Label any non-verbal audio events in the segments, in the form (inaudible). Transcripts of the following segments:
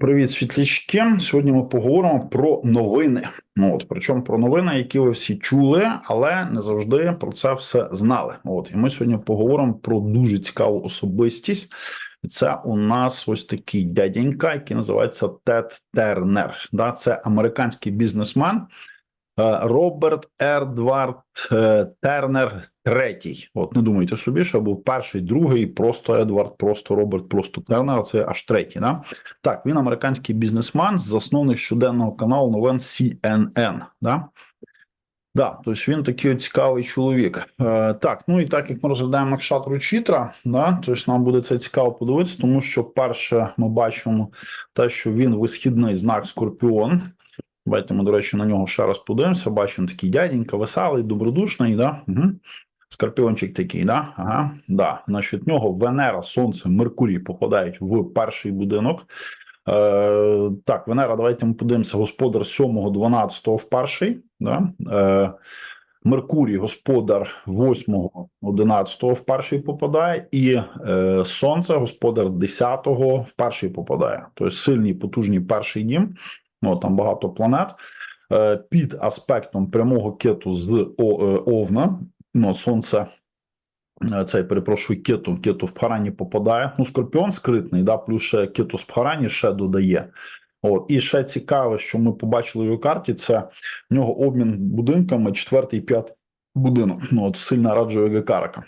Привіт, світлячки. Сьогодні ми поговоримо про новини. Ну от причому про новини, які ви всі чули, але не завжди про це все знали. От і ми сьогодні поговоримо про дуже цікаву особистість. Це у нас ось такий дяденька, який називається Тед Тернер. Да, це американський бізнесмен. Е, Роберт Ердвард е, Тернер третій. От не думайте собі, що був перший, другий, просто Едвард, просто Роберт, просто Тернер. Це аж третій. Да? Так, він американський бізнесмен, засновник щоденного каналу новин CNN. Да? Да, тобто він такий цікавий чоловік. Е, так, ну і так як ми розглядаємо Накшатру Чітра, да, тобто нам буде це цікаво подивитися, тому що перше ми бачимо те, що він висхідний знак Скорпіон. Давайте ми, до речі, на нього ще раз подивимося. Бачимо такий дяденька, веселий, добродушний, да? Угу. Скорпіончик такий, да? Ага, да. Значить, нього Венера, Сонце, Меркурій попадають в перший будинок. Е, так, Венера, давайте ми подивимося. Господар 7-го, 12-го в перший. Да? Е, Меркурій, господар 8-го, 11-го в перший попадає, і е, Сонце, господар 10-го в перший попадає. Тобто сильний, потужний перший дім. Ну, там багато планет. Е, під аспектом прямого кету з е, Овна. Ну, Сонце, е, цей перепрошую, кету, кету в Пхарані попадає. Ну, Скорпіон скритний, да, плюс ще кету з Пхарані ще додає. От. І ще цікаве, що ми побачили в його карті, це в нього обмін будинками четвертий і п'ятий будинок. Ну, от сильно раджує Гекарака.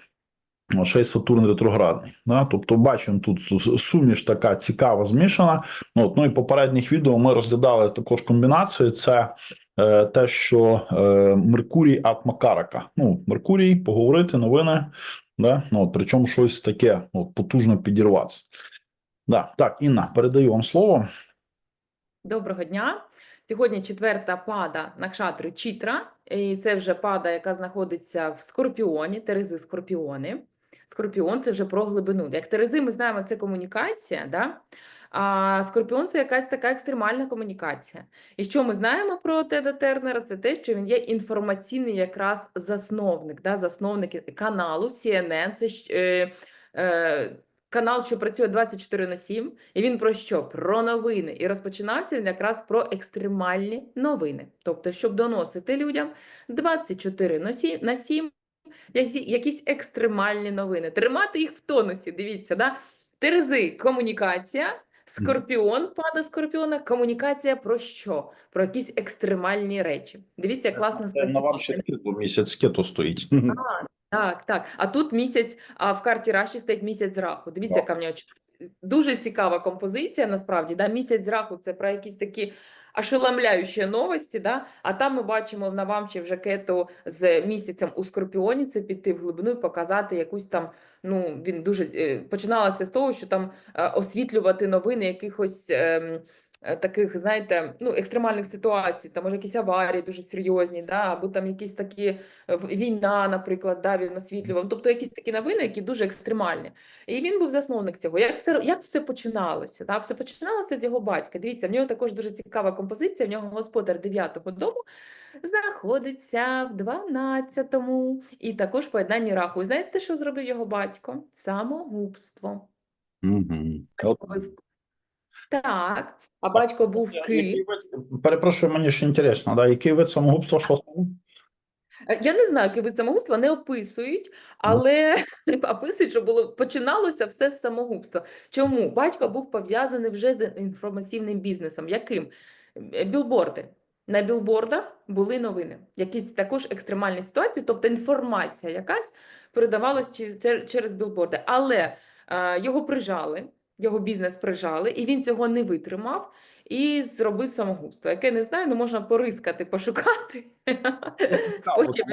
Ще й Сатурн ретроградний. Да? Тобто, бачимо тут суміш така цікава, змішана. От, ну і попередніх відео ми розглядали також комбінації. Це е, те, що е, Меркурій от Макарака. Ну, Меркурій, поговорити, новини, да? ну, от, причому щось таке от, потужно підірватися. Да. Так, Інна, передаю вам слово. Доброго дня. Сьогодні четверта пада Накшатри Чітра, і це вже пада, яка знаходиться в Скорпіоні, Терези Скорпіони. Скорпіон це вже про глибину. Як Терези, ми знаємо, це комунікація, да? а Скорпіон це якась така екстремальна комунікація. І що ми знаємо про Теда Тернера? Це те, що він є інформаційний якраз засновник, да? засновник каналу CNN. Це е, е, канал, що працює 24 на 7, і він про що? Про новини. І розпочинався він якраз про екстремальні новини. Тобто, щоб доносити людям 24 на 7, на 7 які- якісь екстремальні новини. Тримати їх в тонусі. Дивіться, да? Терези комунікація. Скорпіон, пада скорпіона, комунікація про що? Про якісь екстремальні речі. Дивіться, як класно Це на вам ще скиту, місяць скиту стоїть. Так, так. А тут місяць, а в карті Раші стоїть місяць зраху. Дивіться, яка в нього дуже цікава композиція, насправді. Да? Місяць зраху це про якісь такі ошеломляючі новості, да? а там ми бачимо на вамчі вже кету з місяцем у Скорпіоні, це піти в глибину і показати якусь там, ну, він дуже, е, починалося з того, що там е, освітлювати новини якихось ем, таких, знаєте, ну, екстремальних ситуацій, там може якісь аварії дуже серйозні, да? або там якісь такі е, війна, наприклад, да, він освітлював. Тобто якісь такі новини, які дуже екстремальні. І він був засновник цього. Як все, як все починалося? Да? Все починалося з його батька. Дивіться, в нього також дуже цікава композиція. В нього господар 9-го дому знаходиться в 12-му. І також в поєднанні раху. І знаєте, що зробив його батько? Самогубство. Батько був- Так, а батько був в Києві. Який вид- Перепрошую, мені ще інтересно, да? який вид самогубства, що саме? Е, Я не знаю, який вид самогубства не описують, але (laughs) описують, що було починалося все з самогубства. Чому? Батько був пов'язаний вже з інформаційним бізнесом. Яким? Е, Білборди. На білбордах були новини, якісь також екстремальні ситуації, тобто інформація якась передавалась чи- це- через білборди. Але е, його прижали, його бізнес прижали, і він цього не витримав і зробив самогубство. Яке не знаю, ну можна порискати, пошукати. Потім.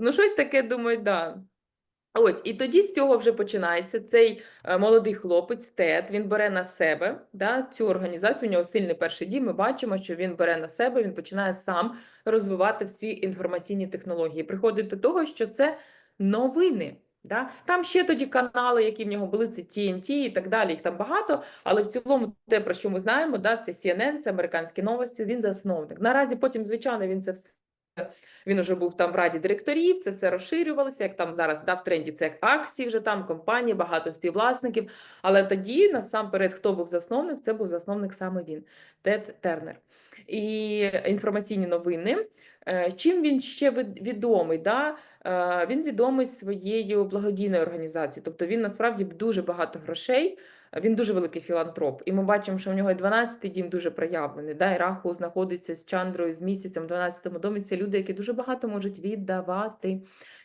Ну, щось таке, думаю, да. Ось, і тоді з цього вже починається цей е, молодий хлопець Тед, він бере на себе да, цю організацію, у нього сильний перший дім, ми бачимо, що він бере на себе, він починає сам розвивати всі інформаційні технології. Приходить до того, що це новини. Да? Там ще тоді канали, які в нього були, це TNT і так далі, їх там багато, але в цілому те, про що ми знаємо, да, це CNN, це американські новості, він засновник. Наразі потім, звичайно, він це все він вже був там в раді директорів, це все розширювалося, як там зараз да, в тренді це акції вже там, компанії, багато співвласників. Але тоді, насамперед, хто був засновник, це був засновник саме він, Тед Тернер. І інформаційні новини. Е, Чим він ще відомий? Да? Е, Він відомий своєю благодійною організацією. Тобто він насправді дуже багато грошей. е, Він дуже великий філантроп. І ми бачимо, що в нього 12-й дім дуже проявлений. Да? І Раху знаходиться з Чандрою з місяцем в 12-му домі. Це люди, які дуже багато можуть віддавати.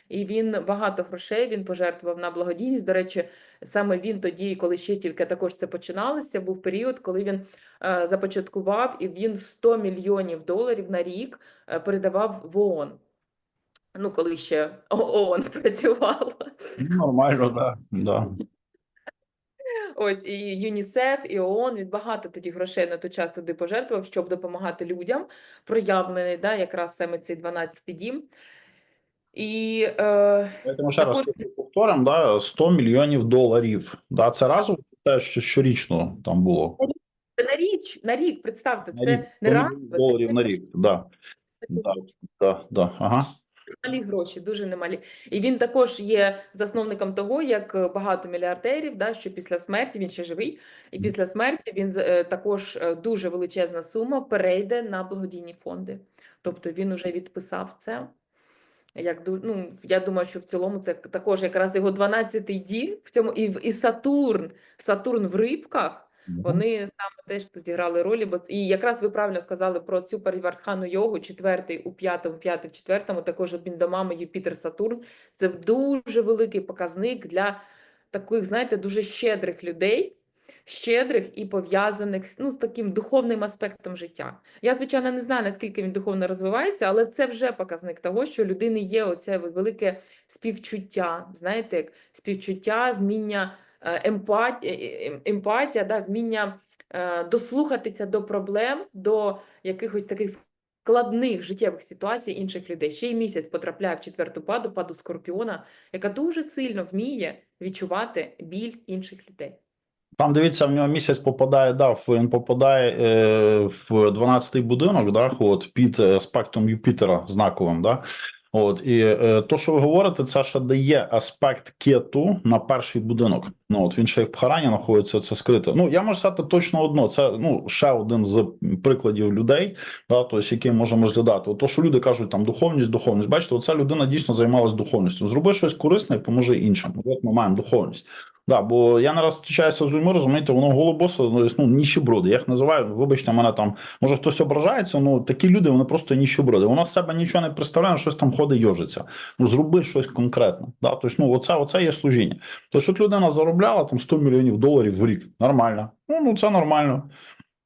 І він багато грошей він пожертвував на благодійність. До речі, саме він тоді, коли ще тільки також це починалося, був період, коли він започаткував і він 100 мільйонів доларів на рік е, передавав в ООН. Ну, коли ще (laughs) ООН працювала. Ну, Нормально, да. да. Ось і ЮНІСЕФ, і ООН він багато тоді грошей на той час туди пожертвував, щоб допомагати людям. Проявлений, да, якраз саме цей 12-й дім. І е, Тому ще раз Також- повторимо, да, 100 мільйонів доларів. Да, це разом те, що щорічно там було. це на річ, на рік, представте, На це рік. не 100 разово, мільйонів це на рік. Да, Да. да, да. Ага. Немалі гроші, дуже немалі. І він також є засновником того, як е, багато мільярдерів, да, що після смерті він ще живий, і після смерті він е, також е, дуже величезна сума перейде на благодійні фонди. Тобто він уже відписав це. Як ну, я думаю, що в цілому це також якраз його 12-й дім в цьому і, в- і Сатурн, Сатурн в рибках. Вони саме теж тут зіграли ролі, бо і якраз ви правильно сказали про цю перевертхану йогу, четвертий у п'ятому, п'ятий в четвертому, також обмін домами Юпітер Сатурн. Це дуже великий показник для таких, знаєте, дуже щедрих людей, щедрих і пов'язаних ну, з таким духовним аспектом життя. Я, звичайно, не знаю, наскільки він духовно розвивається, але це вже показник того, що у людини є оце велике співчуття, знаєте, як співчуття, вміння емпатія, емпатія, да, вміння е, дослухатися до проблем, до якихось таких складних життєвих ситуацій інших людей. Ще й місяць потрапляє в четверту паду, паду скорпіона, яка дуже сильно вміє відчувати біль інших людей. Там дивіться, в нього місяць попадає, да, він попадає е, в 12-й будинок, да, от, під е, Юпітера знаковим. Да. От, і е, то, що ви говорите, це ще дає аспект кету на перший будинок. Ну, от він ще в Пхарані знаходиться, це скрито. Ну, я можу сказати точно одно. Це ну, ще один з прикладів людей, да, тобто, які можемо розглядати. От то, що люди кажуть, там духовність, духовність. Бачите, оця людина дійсно займалась духовністю. Зроби щось корисне і поможи іншим. От ми маємо духовність. Да, бо я не раз зустрічаюся з людьми, розумієте, воно голобосо, ну, ніщеброди. Я їх називаю, вибачте, мене там, може хтось ображається, ну такі люди, вони просто ніщеброди. Вона з себе нічого не представляє, щось там ходить, йожиться. Ну зроби щось конкретне. Да? Тобто, ну, оце, оце є служіння. Тобто, от людина заробляла там 100 мільйонів доларів в рік. Нормально. Ну, ну це нормально.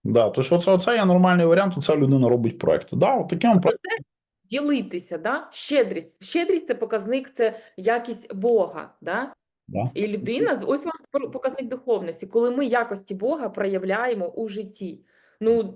Да, тобто, оце, оце є нормальний варіант, оця людина робить проекти. Да, от таким проектом. Ділитися, да? щедрість. Щедрість це показник, це якість Бога. Да? Да. І людина, ось вам показник духовності, коли ми якості Бога проявляємо у житті. Ну,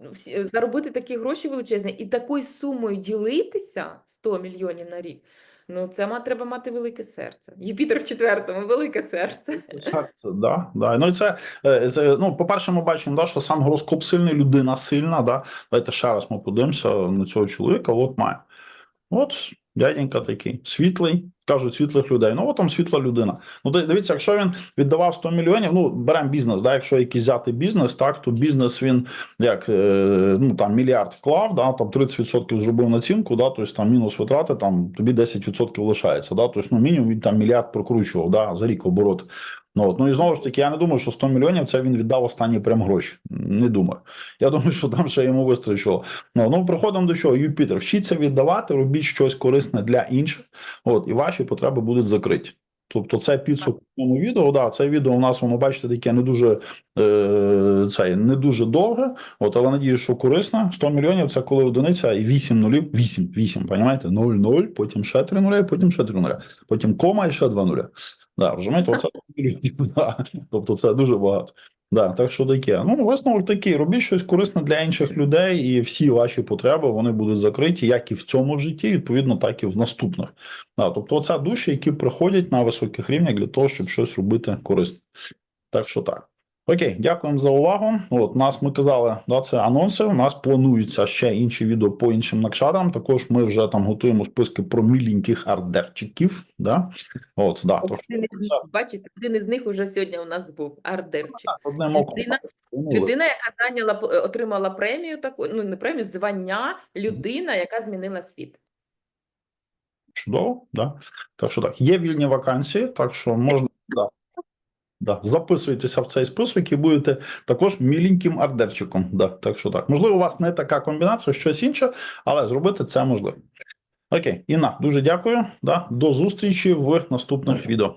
заробити такі гроші величезні і такою сумою ділитися 100 мільйонів на рік. Ну, це треба мати велике серце. Юпітер в четвертому, велике серце. Серце, да, да. Ну і це, е, це ну, по-перше, ми бачимо, да, що сам гороскоп сильний, людина сильна. Да. Давайте ще раз ми подивимося на цього чоловіка. От має. От дяденька такий, світлий, кажуть, світлих людей. Ну, от там світла людина. Ну, ди- дивіться, якщо він віддавав 100 мільйонів, ну, беремо бізнес, да, якщо якийсь взяти бізнес, так, то бізнес він як, е, ну, там, мільярд вклав, да, там 30% зробив націнку, да, тобто там мінус витрати, там тобі 10% лишається, да, тобто, ну, мінімум він там мільярд прокручував, да, за рік оборот. Ну, от, ну і знову ж таки, я не думаю, що 100 мільйонів це він віддав останні прям гроші. Не думаю. Я думаю, що там ще йому вистачило. Ну, ну приходимо до чого? Юпітер. Вчіться віддавати, робіть щось корисне для інших. От, і ваші потреби будуть закриті. Тобто, це підсумок цьому відео. Да, це відео у нас воно бачите, таке не дуже е, це не дуже довге. От, але надію, що корисне. 100 мільйонів це коли одиниця і 8 нулів. 8, 8, понімаєте? 0, 0, потім ще 3 нуля, потім ще 3 нуля, потім кома і ще 2 нуля. Да, розумієте, оце (laughs) да. тобто це дуже багато. Да, так що таке. Ну, висновок такий: робіть щось корисне для інших людей, і всі ваші потреби вони будуть закриті, як і в цьому житті, відповідно, так і в наступних. Да, тобто, це душі, які приходять на високих рівнях для того, щоб щось робити корисне. Так що так. Окей, дякуємо за увагу. От нас ми казали, да, це анонси. У нас плануються ще інші відео по іншим накшадрам. Також ми вже там готуємо списки про міленьких ардерчиків. Да? От, да, тож, Один із це- них, бачите, один із них уже сьогодні у нас був ардерчик. одним оком. Людина, людина, яка зайняла е, отримала премію, таку ну не премію, звання людина, яка змінила світ. Чудово, да. Так що так, є вільні вакансії, так що можна да, да, записуйтеся в цей список і будете також міленьким ардерчиком. Да, так що так. Можливо, у вас не така комбінація, щось інше, але зробити це можливо. Окей, Інна, дуже дякую. Да, до зустрічі в наступних відео.